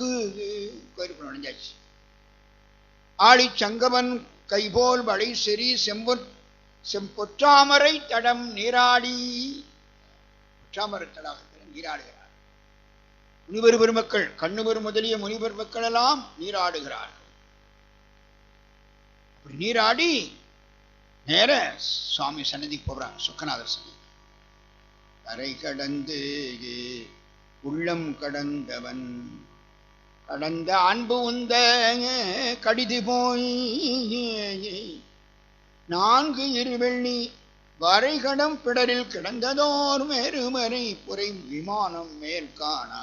நோக்கு கோயிலுக்குள்ள நுழைஞ்சாச்சு. ஆழி சங்கமன் கைபோல் வளை செறி செம்பொற் செம்பொற்றாமரை தடம் நீராடி. பொற்றாமரை தடாகத்தில் நீராடுகிறார். முனிவர் பெருமக்கள் கண்ணுவர் முதலிய முனிவர் மக்கள் எல்லாம் நீராடுகிறார் அப்படி நீராடி நேர சுவாமி சன்னதி போகிறாங்க சுக்கநாதர் சன்னதி. கரை கடந்து உள்ளம் கடந்தவன். கடந்த அன்பு உந்த கடிது போய் நான்கு இருவெள்ளி வரைகடம் பிடரில் கிடந்ததோர் மேருமறை புரை விமானம் மேற்காணா.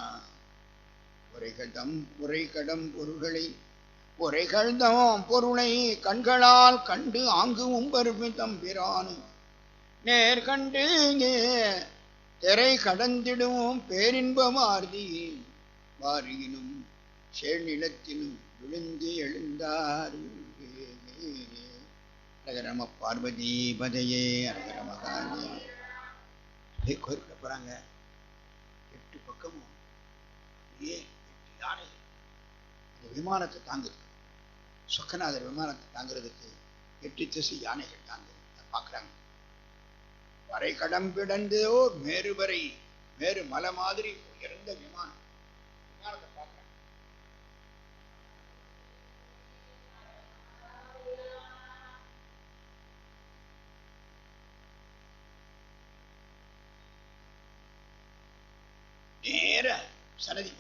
உரைகடம் உரைகடம் பொருள்களை உரைகழ்தம் பொருளை கண்களால் கண்டு ஆங்கு உம்பருமை பிரானும் நேர்கண்டு திரை கடந்திடும் பேரின்பமார்தி வாரியினும் செழ்நிலத்திலும் விழுந்து எழுந்தார். அரகரம பார்வதி பதையே அரகர மகாதே கோயிலுக்குள்ள போறாங்க. எட்டு பக்கமும் ஏ எட்டு யானை. அந்த விமானத்தை தாங்குது. சொக்கநாதர் விமானத்தை தாங்கிறதுக்கு எட்டு திசை யானைகள் தாங்குது. அதை பார்க்குறாங்க. வரை கடம் கிடந்தோ மேரு மேரு மலை மாதிரி உயர்ந்த விமானம். நேர சன்னதி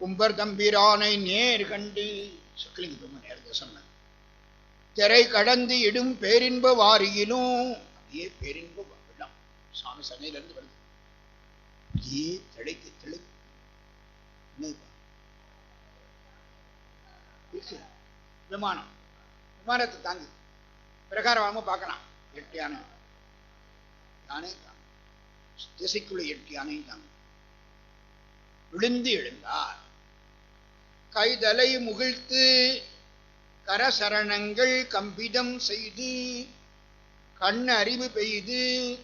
கும்பர் தம்பிரானை நேர் கண்டு சுக்கலிங்க பெருமை நேரத்தை சொன்ன திரை கடந்து இடும் பேரின்ப வாரியிலும் அப்படியே பேரின்ப வெள்ளம் சாமி சன்னையில இருந்து வருது. அப்படியே திளைத்து திளை விமானம். விமானத்தை தாங்கு. பிரகாரமாக பார்க்கலாம். எட்டு யானை யானை தாங்கு. திசைக்குள்ள எட்டு யானையும் தாங்க. விழுந்து எழுந்தார். கைதலை முகிழ்த்து கரசரணங்கள் கம்பிதம் செய்து கண் அறிவு பெய்து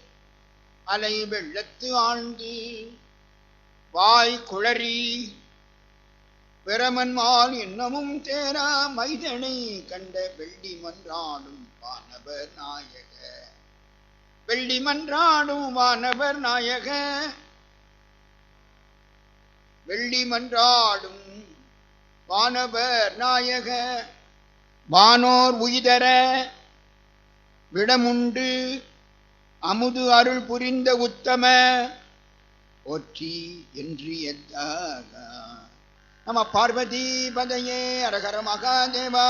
அலை வெள்ளத்து ஆழ்ந்து வாய் குளறி பிரமன்மால் இன்னமும் தேரா மைதனை கண்ட வெள்ளி மன்றாடும் வானவர் நாயக. வெள்ளி மன்றாடும் வானவர் நாயக. வெள்ளி மன்றாடும் வானவர் நாயக வானோர் உயிதர விடமுண்டு அமுது அருள் புரிந்த உத்தம ஒற்றி என்று எத்தாக நம்ம பார்வதி பதையே அரகர மகாதேவா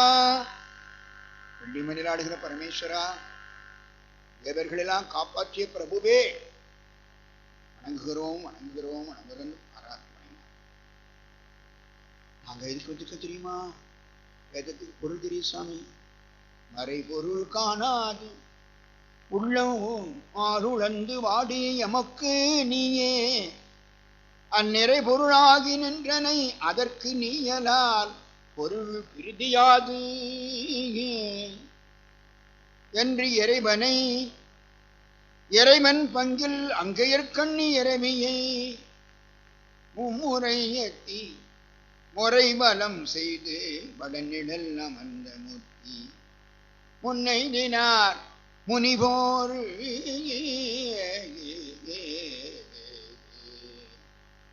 வெள்ளிமணில் ஆடுகிற பரமேஸ்வரா தேவர்களெல்லாம் காப்பாற்றிய பிரபுவே. வணங்குகிறோம் வணங்குகிறோம் வணங்குகிறோம். அங்கே எதுக்கு வந்துக்க தெரியுமா? வேதத்துக்கு பொருள் தெரியும் சாமி. மறை பொருள் காணாது. உள்ளம் ஆருளந்து வாடி எமக்கு நீயே. அந்நிறை பொருளாகி நின்றனை அதற்கு நீயலால் பொருள் பிரிதியாது என்று இறைவனை இறைவன் பங்கில் அங்கையற்கண்ணி இறைமையை மும்முறை எட்டி முறை பலம் செய்து வடநிழல் அமர்ந்த மூர்த்தி. முன்னை நினார் முனிபோர்.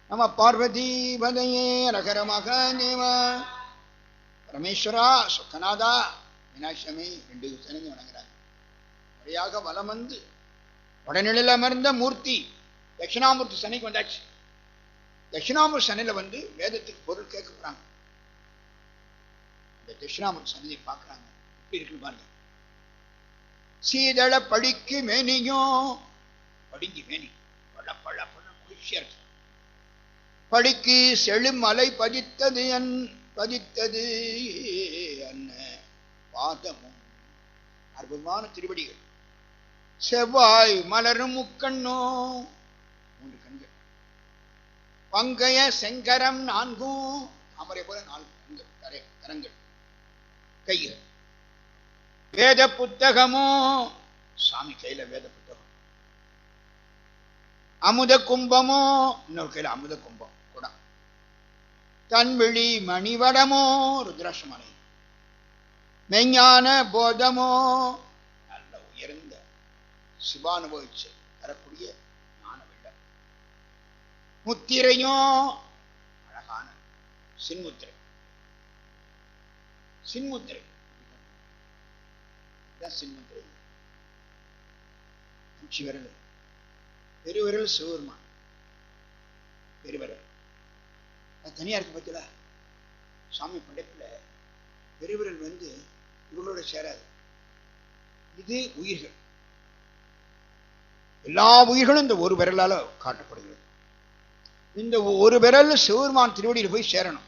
நம பார்வதி பதையே ரகரமாக தேவா பரமேஸ்வரா சுக்கநாதா மீனாட்சமி ரெண்டு சனங்க வணங்குறாங்க முறையாக வலம் வந்து வடநிலையில் அமர்ந்த மூர்த்தி தட்சிணாமூர்த்தி சனைக்கு வந்தாச்சு. தட்சிணாமூர் சனியில் வந்து வேதத்துக்கு பொருள் கேட்க போறாங்க இந்த தட்சிணாமூர் சன்னதி பார்க்கறாங்க. எப்படி இருக்கு பாருங்க. சீதள படிக்கு மேனியும் படிங்கி மேனி. பழ பழ பழ குளிர்ச்சியா இருக்கு. படிக்கு செழுமலை பதித்தது என் பதித்தது என்ன பாதமும். அற்புதமான திருவடிகள். செவ்வாய் மலரும் முக்கண்ணோ பங்கைய செங்கரம் நான்கும் தாமரை போல நான்கு கரங்கள். கைகள். வேத புத்தகமோ? சாமி கையில வேத புத்தகம். அமுத கும்பமோ? இன்னொரு கையில அமுத கும்பம். குடம் தன்விழி மணிவடமோ? ருத்ராட்சமனை மெஞ்ஞான போதமோ? நல்ல உயர்ந்த சிவானுபவிச்சு தரக்கூடிய முத்திரையும் அழகான சின்முத்திரை. சின்முத்திரை. சின்முத்திரை. அஞ்சு விரல். பெருவிரல் சிவருமான் பெருவிரல். அது தனியா இருக்கு பார்த்தீங்களா சாமி படைப்புல பெருவிரல் வந்து இவங்களோட சேராது. இது உயிர்கள். எல்லா உயிர்களும் இந்த ஒரு விரலால காட்டப்படுகிறது. இந்த ஒரு விரல் சிவருமான் திருவடியில் போய் சேரணும்.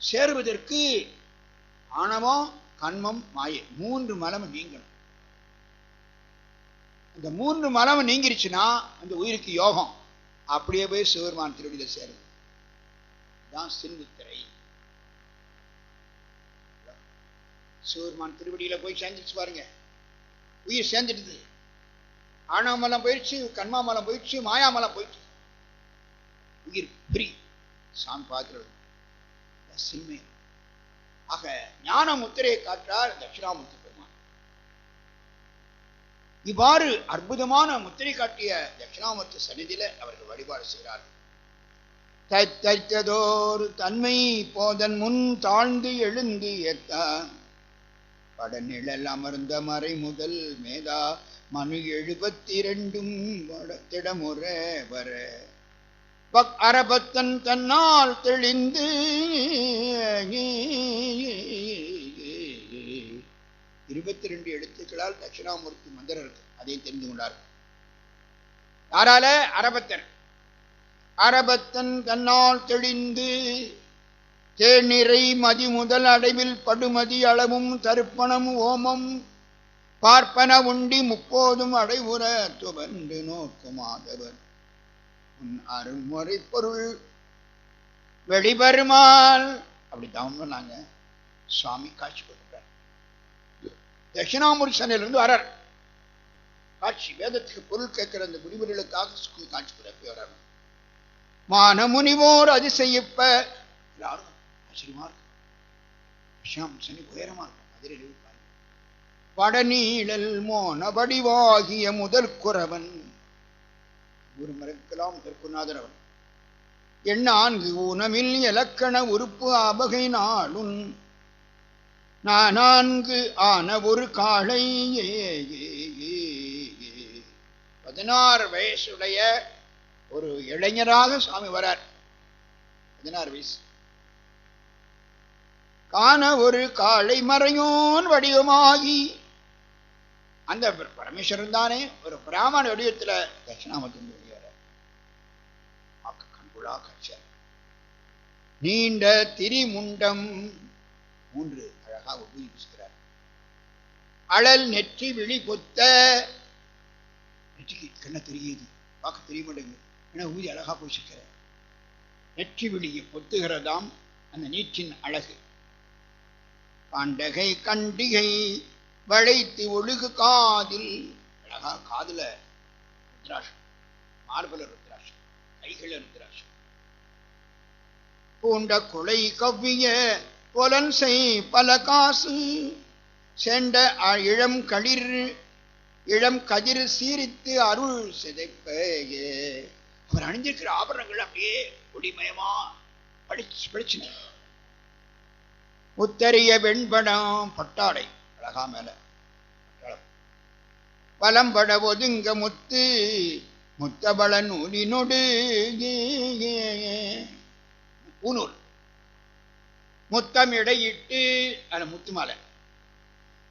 சேருவதற்கு ஆணவம் கண்மம் மாயை மூன்று மலம் நீங்கணும். இந்த மூன்று மலம் நீங்கிருச்சுன்னா அந்த உயிருக்கு யோகம். அப்படியே போய் சிவருமான் திருவடியில் சேருது தான் சின்முத்திரை சிவருமான் திருவடியில போய் சேர்ந்துச்சு பாருங்க. உயிர் சேர்ந்துடுது. ஆணவமலம் போயிடுச்சு கண்மாமலம் போயிடுச்சு மாயாமலம் போயிடுச்சு உயிர் பிரி. சாமி பார்க்கிறது. சின்மை ஆக ஞான முத்திரையை காற்றார் தட்சிணாமூர்த்தி பெருமான். இவ்வாறு அற்புதமான முத்திரை காட்டிய தட்சிணாமூர்த்தி சன்னிதியில அவர்கள் வழிபாடு செய்கிறார்கள். தைத்ததோர் தன்மை போதன் முன் தாழ்ந்து எழுந்து ஏத்தான் படநிழல் அமர்ந்த மறை முதல் மேதா. மனு எழுபத்தி இரண்டும் வடத்திடமுற வர. பக் அரபத்தன் தன்னால் தெளிந்து இருபத்தி ரெண்டு எழுத்துக்களால் தட்சிணாமூர்த்தி மந்திரம் இருக்கு அதை தெரிந்து கொண்டார் யாரால? அரபத்தன். அரபத்தன் தன்னால் தெளிந்து தேநிறை மதி முதல் அடைவில் படுமதி அளவும் தருப்பணம் ஓமம் பார்ப்பன உண்டி முப்போதும் அடைவுற துவண்டு நோக்குமாதவன் அருள்முறை பொருள் வெளிபெருமாள். அப்படி தவம் நாங்க சுவாமி காட்சி கொடுக்கிறார் தட்சிணாமூர்த்தி சனையிலிருந்து வரார். காட்சி வேதத்துக்கு பொருள் கேட்கிற அந்த முனிவர்களுக்காக சுவாமி காட்சி கொடுக்க வர்றார் மான முனிவோர் அதிசயிப்ப. எல்லாரும் ஆச்சரியமா இருக்கும். விஷயம் சனி உயரமா இருக்கும். அதில் எழுதிப்பாரு வடநீழல் மோன வடிவாகிய முதல் குறவன். ஒரு கிலோமீட்டர் முதற்குநாதர் அவன் எண்ணான்கு ஊனமில் இலக்கண உறுப்பு அபகை நாளும் நான்கு ஆன ஒரு காளை பதினாறு வயசுடைய ஒரு இளைஞராக சுவாமி வரார். பதினாறு வயசு. காண ஒரு காளை மறையோன் வடிவமாகி அந்த பரமேஸ்வரன் தானே? ஒரு பிராமண வடிவத்தில் தட்சிணாமூர்த்தி வெளியேற கண்குழா காட்சியார் நீண்ட திரிமுண்டம். மூன்று அழகாக உபயோகிக்கிறார் அழல் நெற்றி விழி பொத்த நெற்றிக்கு கண்ண தெரியுது. பார்க்க தெரிய மாட்டேங்குது ஏன்னா ஊதி அழகா போய் நெற்றி விழியை பொத்துகிறதாம் அந்த நீற்றின் அழகு. காண்டகை கண்டிகை வளைத்து ஒழுகு காதில். அழகா காதுல ருத்ராட்சம். மார்பல ருத்ராட்சம். கைகள ருத்ராட்சம். பூண்ட குலை கவ்விய புலன் செய் பல காசு. செண்ட இளம் களிர் இளம் கதிர் சீரித்து அருள் சிதைப்ப அவர் அணிஞ்சிருக்கிற ஆபரணங்கள் அப்படியே ஒளிமயமா படிச்சு படிச்சு உத்தரிய வெண்படம் பட்டாடை. அழகா மேல. பலம்பட ஒதுங்க முத்து முத்தபல நூலினொடு பூநூல் முத்தம் இடையிட்டு அந்த முத்து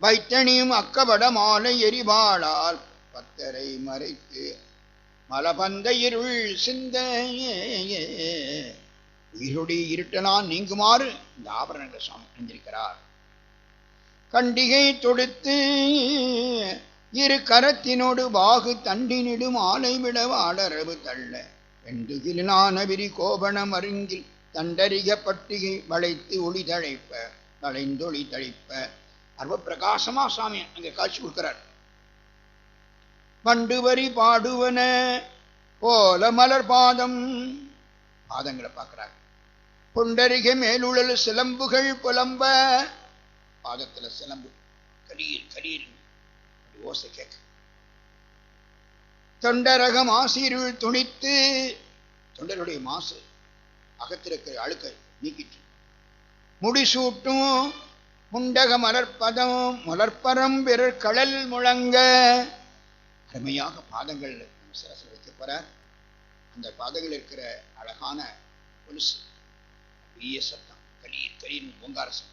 வைத்தனியும் அக்கபட மாலை எரிவாளால் பத்தரை மறைத்து மலபந்த இருள் சிந்த உயிருடைய இருட்டலாம் நீங்குமாறு இந்த ஆபரணங்கள் சுவாமி அணிந்திருக்கிறார். கண்டிகை தொடுத்து இரு கரத்தினோடு வாகு தண்டினிடும் ஆலை விட வாடரவு தள்ள. வெண்டுகிலான விரி கோபணம் அருங்கில் தண்டரிக பட்டிகை வளைத்து ஒளி தழைப்ப வளைந்தொளி தழைப்ப அர்வ பிரகாசமா சாமி அங்க காட்சி கொடுக்கிறார். பண்டு வரி பாடுவன போல மலர் பாதம் பாதங்களை பார்க்கிறார். பொண்டருக மேலுழல் சிலம்புகள் புலம்ப பாதத்துல சிலம்பு. கரீர் கரீர் ஓசை கேட்க. தொண்டரகம் ஆசிருள் துணித்து. தொண்டருடைய மாசு அகத்திருக்கிற அழுக்க நீக்கிட்டு முடிசூட்டும் முண்டக மலர்பதம் மலர்பரம் பிறர் கடல் முழங்க. அருமையாக பாதங்கள் நம்ம சிரசில் வைக்க போற அந்த பாதங்கள் இருக்கிற அழகான கொலுசு. பெரிய சத்தம். கலீர் கலீர் ஓங்கார சத்தம்.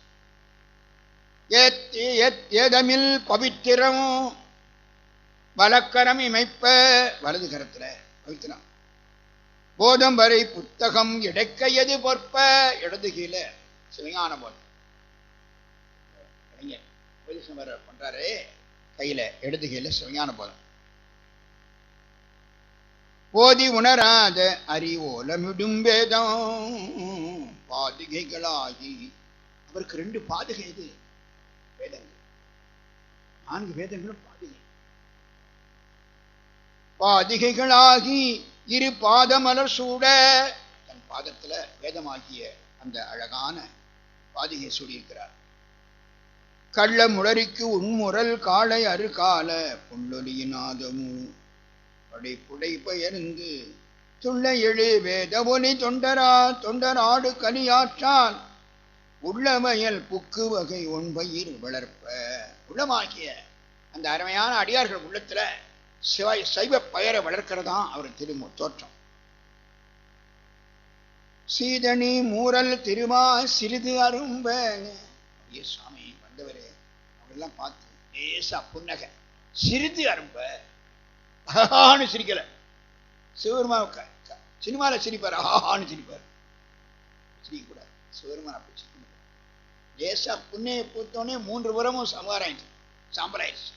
ஏதமில் பவித்திரம். வழக்கரம் இமைப்ப. வலது கரத்துல பவித்திரம். போதம் வரை புத்தகம் எது பொற்ப? இடது கீழே சிவஞான போதம். கலைஞர் பொலிசமர் பண்றாரு கையில இடது கீழே சிவஞான போதம். போதி உணராத அறிவோலமிடும் வேதம். பாதுகைகளாகி. அவருக்கு ரெண்டு பாதுகை இது வேதங்கள். நான்கு வேதங்களும் பாதிகை பாதிகைகளாகி இரு பாதமலர் சூட தன் பாதத்துல வேதமாகிய அந்த அழகான பாதிகை சூடியிருக்கிறார். கள்ள முளரிக்கு உன்முரல் காளை அருகால புள்ளொலியினாதமு படை புடை பெயர்ந்து துள்ள எழு வேதவொலி தொண்டரா தொண்டராடு கனியாற்றால் உள்ளமையல் புக்கு வகை ஒன்பயிர் வளர்ப்ப. உள்ளமாகிய அந்த அருமையான அடியார்கள் உள்ளத்துல சிவாய் சைவ பெயரை வளர்க்கிறதா அவர் திரும்ப தோற்றம். சீதனி மூரல் திருமா சிறிது அரும்ப. ஐயே சுவாமி வந்தவரே அவரெல்லாம் பார்த்து ஏசா புன்னகை. சிறிது அரும்ப. ஆஹான்னு சிரிக்கல. சிவருமா சினிமால சிரிப்பார். ஆஹான்னு சிரிப்பார். சிரிக்கக்கூடாது. சிவருமான் அப்படி லேசாக புண்ணையை பூத்தோடனே மூன்று புறமும் சமாராயிடுச்சு சாம்பலாயிடுச்சு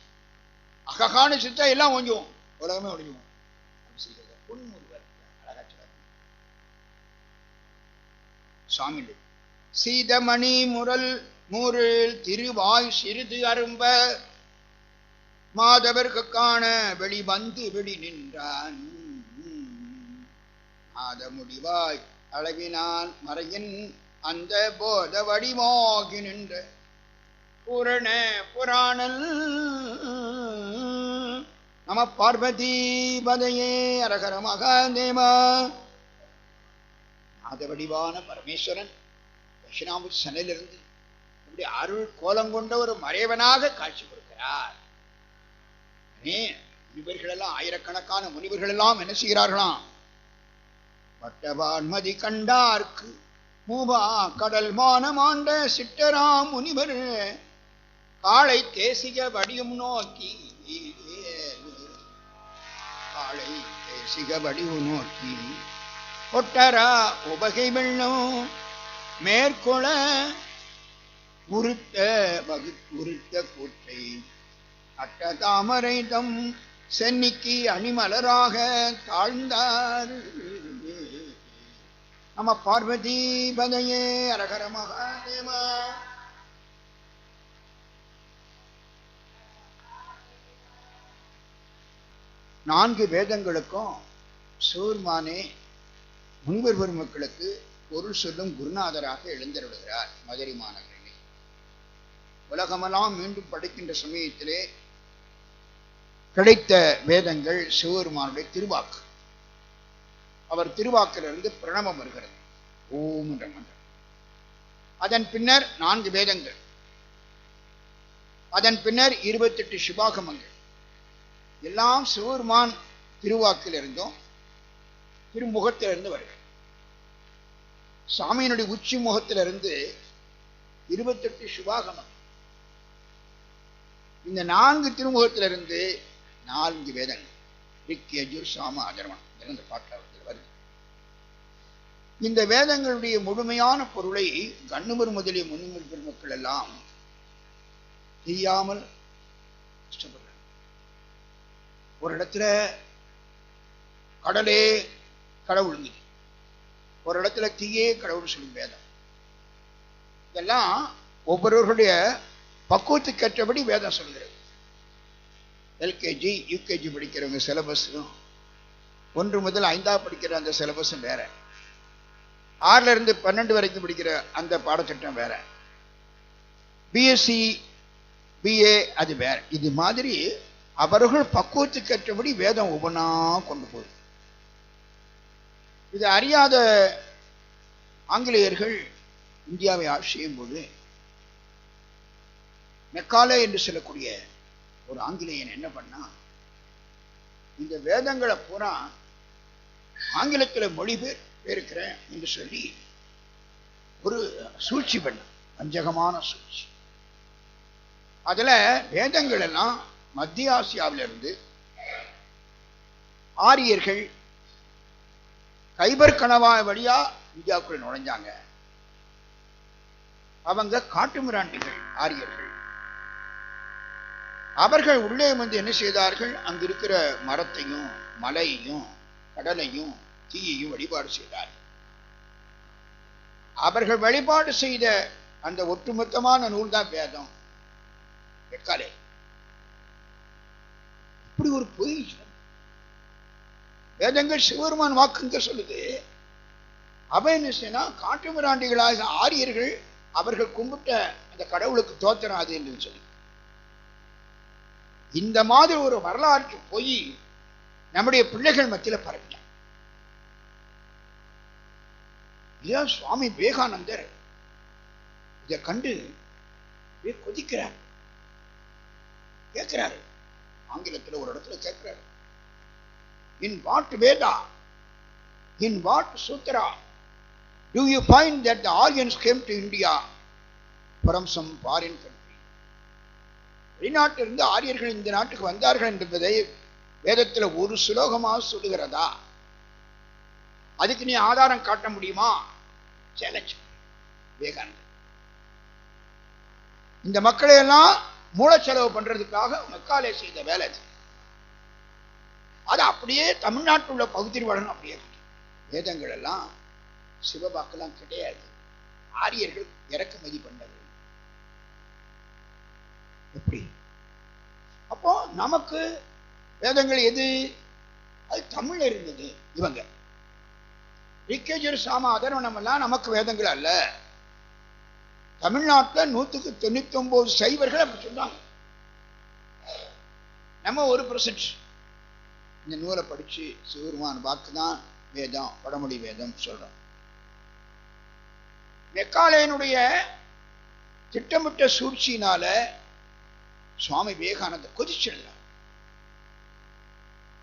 அககான சித்தா எல்லாம் ஒஞ்சுவோம் உலகமே ஒழிஞ்சுவோம் புன்முருவர் அழகா சொல்றாரு. சுவாமி சீதமணி முரல் மூரில் திருவாய் சிறிது அரும்ப மாதவர்க்கு காண வெளி வந்து வெளி நின்றான். மாத முடிவாய் அளவினான் மறையின். அந்த போத வடிவாகி நின்ற பூரண புராணல் நம பார்வதி பதையே அரகர மகாதேவா. நாத வடிவான பரமேஸ்வரன் தட்சிணாமூர்த்தி சனையிலிருந்து இப்படி அருள் கோலம் கொண்ட ஒரு மறைவனாக காட்சி கொடுக்கிறார். முனிவர்களெல்லாம் ஆயிரக்கணக்கான முனிவர்கள் எல்லாம் என்ன செய்கிறார்களாம்? பட்டவான்மதி கண்டார்க்கு மூவா கடல் மானமாண்ட சிட்டராம் முனிவர். காளை தேசிக வடியும் நோக்கி காளை தேசிக வடிவு நோக்கி கொட்டரா உபகை வெள்ளம் மேற்கொள உருத்த வகு உருத்த கூட்டை அட்ட தாமரை தம் சென்னிக்கு அணிமலராக தாழ்ந்தார். நம பார்வதி பதையே அரகர மகாதேவா. நான்கு வேதங்களுக்கும் சூர்மானே முன்வர் பெருமக்களுக்கு பொருள் சொல்லும் குருநாதராக எழுந்தருளுகிறார் மதுரை மாநகரிலே. உலகமெல்லாம் மீண்டும் படிக்கின்ற சமயத்திலே கிடைத்த வேதங்கள் சிவபெருமானுடைய திருவாக்கு. அவர் திருவாக்கிலிருந்து பிரணவம் வருகிறது. ஓம் என்ற மந்திரம். அதன் பின்னர் நான்கு வேதங்கள். அதன் பின்னர் இருபத்தெட்டு சிவாகமங்கள். எல்லாம் சிவருமான் திருவாக்கிலிருந்தும் திருமுகத்திலிருந்து வருகிறது. சாமியினுடைய உச்சி முகத்திலிருந்து இருபத்தெட்டு சிவாகமம். இந்த நான்கு திருமுகத்திலிருந்து நான்கு வேதங்கள். ரிக்கேஜூர் சாம அதர்வன் இந்த இந்த வேதங்களுடைய முழுமையான பொருளை கண்ணுமர் முதலிய முன்னுமர் பெருமக்கள் எல்லாம் தெரியாமல் கஷ்டப்படுறாங்க. ஒரு இடத்துல கடலே கடவுளுங்க ஒரு இடத்துல தீயே கடவுள் சொல்லும் வேதம். இதெல்லாம் ஒவ்வொருவருடைய பக்குவத்துக்கு ஏற்றபடி வேதம் சொல்கிறது. எல்கேஜி யூகேஜி படிக்கிறவங்க சிலபஸும் ஒன்று முதல் ஐந்தாவது படிக்கிற அந்த சிலபஸும் வேற. ஆறுல இருந்து பன்னெண்டு வரைக்கும் படிக்கிற அந்த பாடத்திட்டம் வேற. பிஎஸ்சி பிஏ அது வேற. இது மாதிரி அவர்கள் பக்குவத்துக்கு ஏற்றபடி வேதம் ஒவ்வொன்றா கொண்டு போகுது. இது அறியாத ஆங்கிலேயர்கள் இந்தியாவை ஆட்சி செய்யும் போது மெக்காலே என்று சொல்லக்கூடிய ஒரு ஆங்கிலேயன் என்ன பண்ணா இந்த வேதங்களை பூரா ஆங்கிலத்தில் மொழிபெயர் இருக்கிறேன் என்று சொல்லி ஒரு சூழ்ச்சி பண்ண வஞ்சகமான சூழ்ச்சி. அதுல வேதங்கள் எல்லாம் மத்திய ஆசியாவிலிருந்து ஆரியர்கள் கைபர் கணவா வழியா இந்தியாவுக்குள்ள நுழைஞ்சாங்க. அவங்க காட்டுமிராண்டிகள் ஆரியர்கள். அவர்கள் உள்ளே வந்து என்ன செய்தார்கள்? அங்கிருக்கிற மரத்தையும் மலையையும் கடலையும் தீயையும் வழிபாடு செய்தார். அவர்கள் வழிபாடு செய்த அந்த ஒட்டுமொத்தமான நூல் தான் வேதம். வெக்காலே இப்படி ஒரு பொய் வேதங்கள் சிவருமான் வாக்குங்க சொல்லுது. அவன் என்ன செய்யனா காட்டுமிராண்டிகளாக ஆரியர்கள் அவர்கள் கும்பிட்ட அந்த கடவுளுக்கு தோத்திரம் அது என்று சொல்லி இந்த மாதிரி ஒரு வரலாற்று பொய் நம்முடைய பிள்ளைகள் மத்தியில் பரவிட்டான் இல்லையா சுவாமி விவேகானந்தர் இதை கண்டு கொதிக்கிறார். கேட்கிறாரு. ஆங்கிலத்தில் ஒரு இடத்துல கேட்கிறாரு. In what Veda? In what Sutra? Do you find that the Aryans came to India? From some foreign country. வெளிநாட்டிலிருந்து ஆரியர்கள் இந்த நாட்டுக்கு வந்தார்கள் என்பதை வேதத்தில் ஒரு சுலோகமாக சொல்லுகிறதா? அதுக்கு நீ ஆதாரம் காட்ட முடியுமா? சேலஞ்ச். விவேகானந்தர். இந்த மக்களை எல்லாம் மூலச்செலவு பண்றதுக்காக மெக்காலே செய்த வேலை அது. அப்படியே தமிழ்நாட்டில் உள்ள பகுதி அப்படியே வேதங்கள் எல்லாம் சிவபாக்கெல்லாம் கிடையாது. ஆரியர்கள் இறக்குமதி பண்ணது. எப்படி? அப்போ நமக்கு வேதங்கள் எது? அது தமிழ் இருந்தது இவங்க. ரிக்கேஜர் சாம அதர்வனம் நமக்கு வேதங்கள் அல்ல. தமிழ்நாட்டில் நூற்றுக்கு தொண்ணூத்தி ஒன்பது சைவர்கள் அப்படி சொன்னாங்க. நம்ம ஒரு பர்சன்ட் இந்த நூலை படித்து சிவருமான வாக்கு தான் வேதம் வடமொழி வேதம் சொல்கிறோம் மெக்காலயனுடைய திட்டமிட்ட சூழ்ச்சியினால சுவாமி விவேகானந்தர் கொதிச்சிடலாம்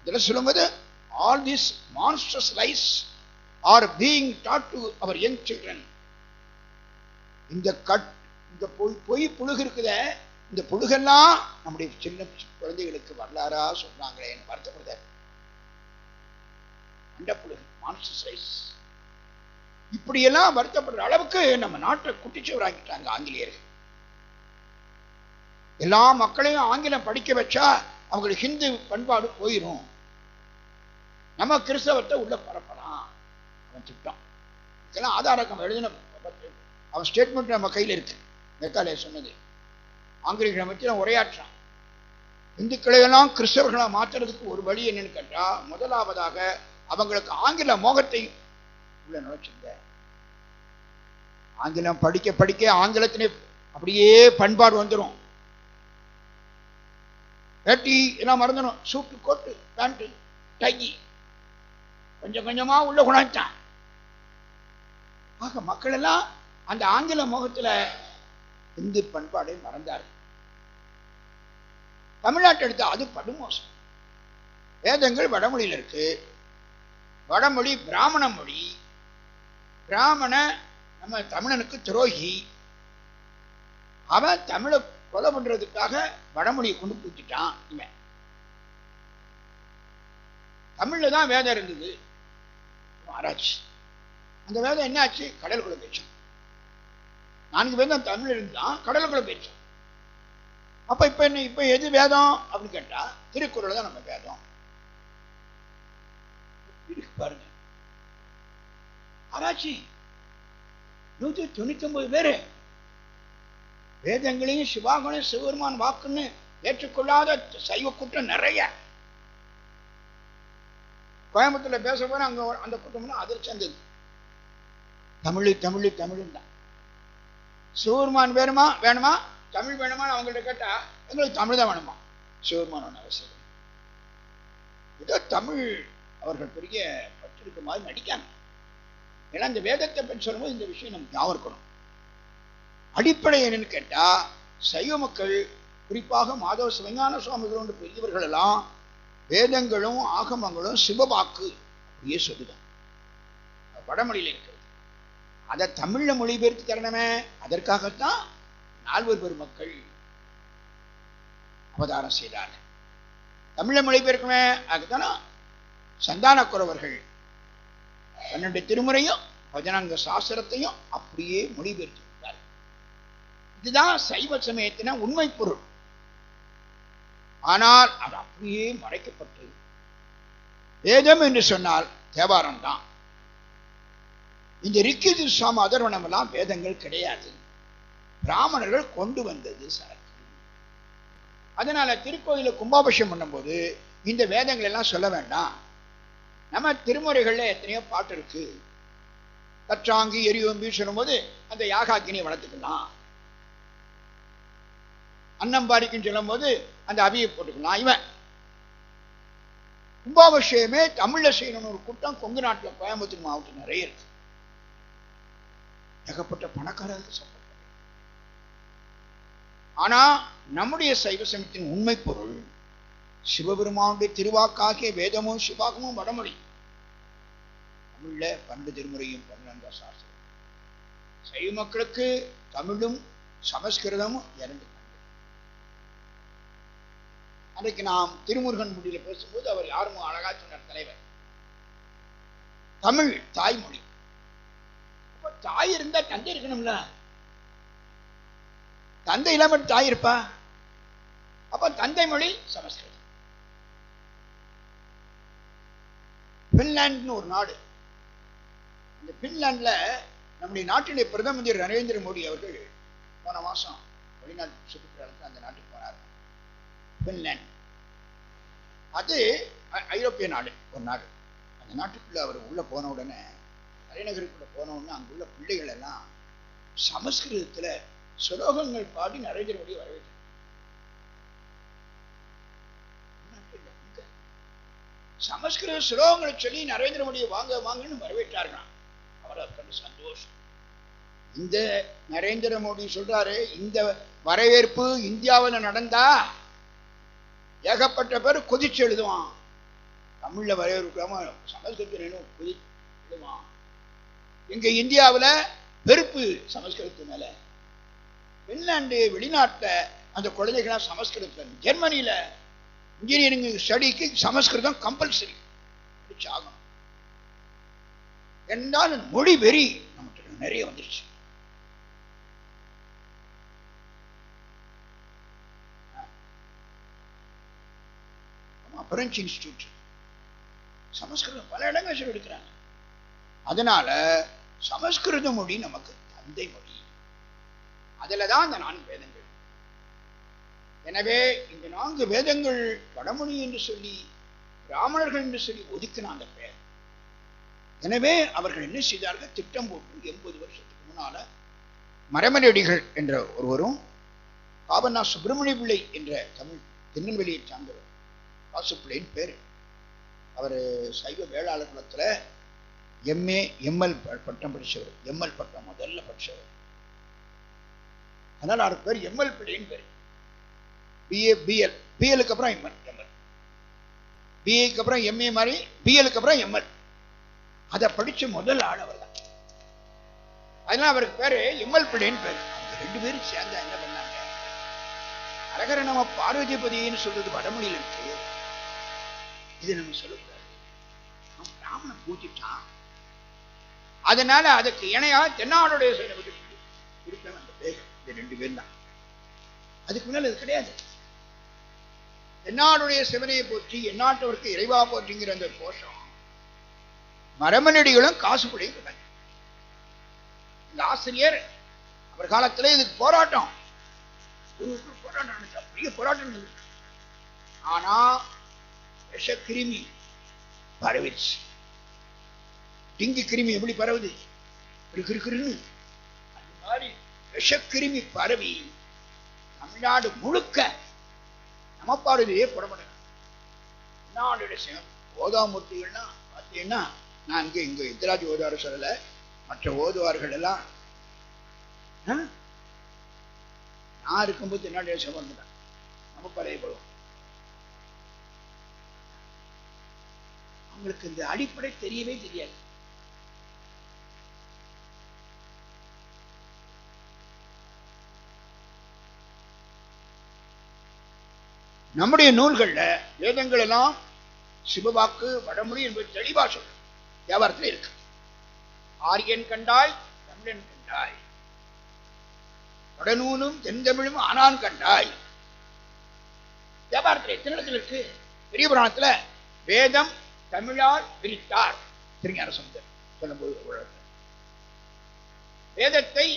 இதில் சொல்லும்போது all this monsters lies are being taught to our young children இந்த கட் இந்த பொய் பொய் புழுகு இருக்குத இந்த புழுகெல்லாம் நம்முடைய சின்ன குழந்தைகளுக்கு வரலாறா சொல்றாங்களே வருத்தப்படுத அண்ட புழுகு மான்சர் சைஸ் இப்படியெல்லாம் வருத்தப்படுற அளவுக்கு நம்ம நாட்டை குட்டிச்சவராக்கிட்டாங்க ஆங்கிலேயர்கள். எல்லா மக்களையும் ஆங்கிலம் படிக்க வச்சா அவங்களுக்கு ஹிந்து பண்பாடு போயிடும் நம்ம கிறிஸ்தவத்தை உள்ள பரப்ப அவன் திட்டம் இதெல்லாம் ஆதாரக்கம் எழுதின அவன் ஸ்டேட்மெண்ட் நம்ம கையில் இருக்கு. மெக்காலே சொன்னது. ஆங்கிலேயர்களை பற்றி நான் உரையாற்றான் இந்துக்களையெல்லாம் கிறிஸ்தவர்களாக மாற்றுறதுக்கு ஒரு வழி என்னன்னு கேட்டால் முதலாவதாக அவங்களுக்கு ஆங்கில மோகத்தை உள்ள நுழைச்சிருந்த ஆங்கிலம் படிக்க படிக்க ஆங்கிலத்திலே அப்படியே பண்பாடு வந்துடும் வேட்டி எல்லாம் மறந்துடும் சூட்டு கோட்டு பேண்ட்டு டைகி. கொஞ்சம் கொஞ்சமாக உள்ள குணாச்சான் ஆக மக்கள் எல்லாம் அந்த ஆங்கில முகத்துல இந்து பண்பாடை மறந்தார்கள். தமிழ்நாட்டை எடுத்தால் அது படுமோசம். வேதங்கள் வடமொழியில் இருக்கு. வடமொழி பிராமண மொழி. பிராமண நம்ம தமிழனுக்கு துரோகி. அவன் தமிழை கொலை பண்றதுக்காக வடமொழியை கொண்டு பூத்திட்டான் இவன். தமிழ்ல தான் வேதம் இருந்தது. ஆராய்ச்சி அந்த வேதம் என்னாச்சு? கடலுக்குள்ள போயிடுச்சான் நான்கு வேதம் தமிழ் இருந்தான் கடலுக்குள்ள போயிடுச்சான் அப்ப இப்ப என்ன இப்ப எது வேதம்? அப்படின்னு கேட்டா திருக்குறள் தான் நம்ம வேதம். இருக்கு பாருங்க. ஆராய்ச்சி. நூத்தி தொண்ணூத்தி ஒன்பது பேரு. வேதங்களையும் சிவாகனையும் சிவபெருமான் வாக்குன்னு ஏற்றுக்கொள்ளாத சைவ கூட்டம் நிறைய. கோயம்புத்தூர்ல பேச போற அங்க அந்த கூட்டம்னா அதிர்ச்சி வந்தது தமிழ் தமிழ் தமிழ் தான் சிவருமான் வேணுமா வேணுமா? தமிழ் வேணுமான்னு அவங்கள்ட்ட கேட்டா எங்களுக்கு தமிழ் தான் வேணுமா? சூர்மான் ஒன்று அவசியம் ஏதோ தமிழ் அவர்கள் பெரிய பற்றிருக்க மாதிரி நடிக்காங்க. ஏன்னா இந்த வேதத்தை பற்றி சொல்லும்போது இந்த விஷயம் நமக்கு ஞாபகம் இருக்கணும்? அடிப்படை என்னன்னு கேட்டா சைவ மக்கள் குறிப்பாக மாதவ சிவஞான சுவாமிகளோடு பெரியவர்கள் எல்லாம் வேதங்களும் ஆகமங்களும் சிவபாக்கு அப்படியே சொல்லுதான். வடமொழியில் வடமொழியில இருக்கிறது அதை தமிழ்ல மொழிபெயர்த்து தரணுமே அதற்காகத்தான் நால்வர் பெருமக்கள் அவதாரம் செய்தார்கள். தமிழை மொழிபெயர்க்கணுமே அதுதானே? சந்தானக்குறவர்கள் பன்னெண்டு திருமுறையும் பதினான்கு சாஸ்திரத்தையும் அப்படியே மொழிபெயர்த்து விட்டார் இதுதான் சைவ சமயத்தின உண்மை பொருள். ஆனால் அது அப்படியே மறைக்கப்பட்டு வேதம் என்று சொன்னால் தேவாரம் தான் இந்த ரிக்கிது சாம அதர்வனம் எல்லாம் வேதங்கள் கிடையாது. பிராமணர்கள் கொண்டு வந்தது சரக்கு அதனால திருக்கோயில கும்பாபிஷம் பண்ணும்போது இந்த வேதங்கள் எல்லாம் சொல்ல வேண்டாம். நம்ம திருமுறைகள்ல எத்தனையோ பாட்டு இருக்கு. தற்றாங்கி எரியோம்பி சொல்லும்போது அந்த யாகாக்கினியை வளர்த்துக்கலாம். அன்னம்பாரிக்குன்னு சொல்லும்போது அந்த அவியை போட்டுக்கலாம். இவன் கும்பாபிஷேகமே தமிழ்ல செய்யணும்னு ஒரு கூட்டம் கொங்கு நாட்டில் கோயம்புத்தூர் மாவட்டம் நிறைய இருக்கு. ஏகப்பட்ட பணக்காரர்கள் சப்போர்ட் ஆனா நம்முடைய சைவ சமயத்தின் உண்மை பொருள் சிவபெருமானுடைய திருவாக்காகிய வேதமும் சிவாகமும் வடமொழி. தமிழ்ல பன்னெண்டு திருமுறையும் பன்னெண்டு சாஸ்திரம். சைவ மக்களுக்கு தமிழும் சமஸ்கிருதமும் இரண்டு அன்றைக்கு நாம் திருமுருகன் முடியில பேசும்போது அவர் யாரும் அழகா சொன்னார் தலைவர். தமிழ் தாய்மொழி. தாய் இருந்தா தந்தை இருக்கணும்ல. தந்தை இல்லாம தாய் இருப்பா? அப்ப தந்தை மொழி சமஸ்கிருதம். பின்லாந்துன்னு ஒரு நாடு. இந்த பின்லாந்துல நம்முடைய நாட்டினுடைய பிரதம நரேந்திர மோடி அவர்கள் போன மாசம் வெளிநாட்டு சுற்றுலாவுக்கு அந்த நாட்டுக்கு போனார். பின்லாண்ட் அது ஐரோப்பிய நாடு ஒரு நாடு. அந்த நாட்டுக்குள்ள அவர் உள்ள போன உடனே தலைநகருக்குள்ள போனோம்னா அங்குள்ள பிள்ளைகள் எல்லாம் சமஸ்கிருதத்துல சுலோகங்கள் பாடி நரேந்திர மோடி வரவேற்றார். சமஸ்கிருத சுலோகங்களை சொல்லி நரேந்திர மோடியை வாங்க வாங்கன்னு வரவேற்றார்களாம். அவர் கண்டு சந்தோஷம். இந்த நரேந்திர மோடி சொல்றாரு இந்த வரவேற்பு இந்தியாவில் நடந்தா ஏகப்பட்ட பேர் குதிச்சு எழுதுவான். தமிழ்ல வரவேற்காம சமஸ்கிருதம் குதி எழுதுவான். எங்க இந்தியாவில் வெறுப்பு சமஸ்கிருதத்து மேல பின்லாண்டு வெளிநாட்டுல அந்த குழந்தைகளாம் சமஸ்கிருதம். ஜெர்மனியில் இன்ஜினியரிங் ஸ்டடிக்கு சமஸ்கிருதம் கம்பல்சரி ஆகும் என்றாலும் மொழி வெறி நமக்கு நிறைய வந்துருச்சு. பிரெஞ்சு இன்ஸ்டியூட் சமஸ்கிருதம் பல இடங்கள் சொல்லி எடுக்கிறாங்க அதனால சமஸ்கிருத மொழி நமக்கு தந்தை மொழி. அதில் தான் அந்த நான்கு வேதங்கள். எனவே இந்த நான்கு வேதங்கள் வடமொழி என்று சொல்லி பிராமணர்கள் என்று சொல்லி ஒதுக்கின அந்த பெயர். எனவே அவர்கள் என்ன செய்தார்கள்? திட்டம் போட்டு எண்பது வருஷத்துக்கு முன்னால மரமரடிகள் என்ற ஒருவரும் பாபண்ணா சுப்பிரமணிய பிள்ளை என்ற தமிழ் திருநெல்வேலியை சார்ந்தவர் வாசுப்பிள்ளையின் பேர். அவர் சைவ வேளாளர் குலத்தில் எம்ஏ எம்எல் பட்டம் படித்தவர் எம்எல் பட்டம் முதல்ல படித்தவர் அதனால் அவருக்கு பேர் எம்எல் பிள்ளைன்னு பேர். பிஏ பிஎல் பிஎலுக்கு அப்புறம் எம்எல் எம்எல் பிஏக்கு அப்புறம் எம்ஏ மாதிரி பிஎலுக்கு அப்புறம் எம்எல் அதை படித்த முதல் ஆள் அவர் தான். அதனால் அவருக்கு பேர் எம்எல் பிள்ளைன்னு பேர். அவங்க ரெண்டு பேரும் சேர்ந்தா என்ன பண்ணாங்க? அரகர நம்ம பார்வதிபதின்னு சொல்றது வடமொழியில் இருக்கு. இது நம்ம சொல்லக்கூடாது. அவன் பிராமணன் பூஜிட்டான் அதனால அதுக்கு இணையா தென்னாடுடைய சேனபதி அந்த இது ரெண்டு பேரும் தான் அதுக்கு முன்னால் இது கிடையாது. தென்னாடுடைய சிவனையை போற்றி எந்நாட்டவருக்கு இறைவா போற்றிங்கிற அந்த கோஷம் மரமனடிகளும் காசுபடியும் கிடையாது இந்த ஆசிரியர் அவர் காலத்துல இதுக்கு போராட்டம். ஒரு போராட்டம் நடந்துச்சு. பெரிய போராட்டம் நடந்துச்சு. ஆனா விஷக்கிருமி பரவிச்சு டிங்கு கிருமி எப்படி பரவுது? இப்படி அது மாதிரி விஷக்கிருமி பரவி தமிழ்நாடு முழுக்க நமப்பாடுலேயே புறப்பட நாடு விஷயம் ஓதாமூர்த்திகள்லாம் பார்த்தீங்கன்னா நான் இங்கே இங்க இந்திராஜ் ஓதுவார சொல்லல மற்ற ஓதுவார்கள் எல்லாம் நான் இருக்கும்போது என்ன தேசம் வந்துட்டேன் நம்ம பழைய அவங்களுக்கு இந்த அடிப்படை தெரியவே தெரியாது. நம்முடைய நூல்கள்ல வேதங்கள் எல்லாம் சிவவாக்கு வடமொழி என்பது தெளிவா சொல்ற வியாபாரத்தில் இருக்கு. ஆரியன் கண்டாய் தமிழன் கண்டாய். வடநூலும் தென்தமிழும் ஆனான் கண்டாய். வியாபாரத்தில் எத்தனை இடத்துல இருக்கு? பெரிய புராணத்துல வேதம் தமிழால் பிரித்தார் திருஞான சுந்தர் சொல்லும்போது வேதத்தை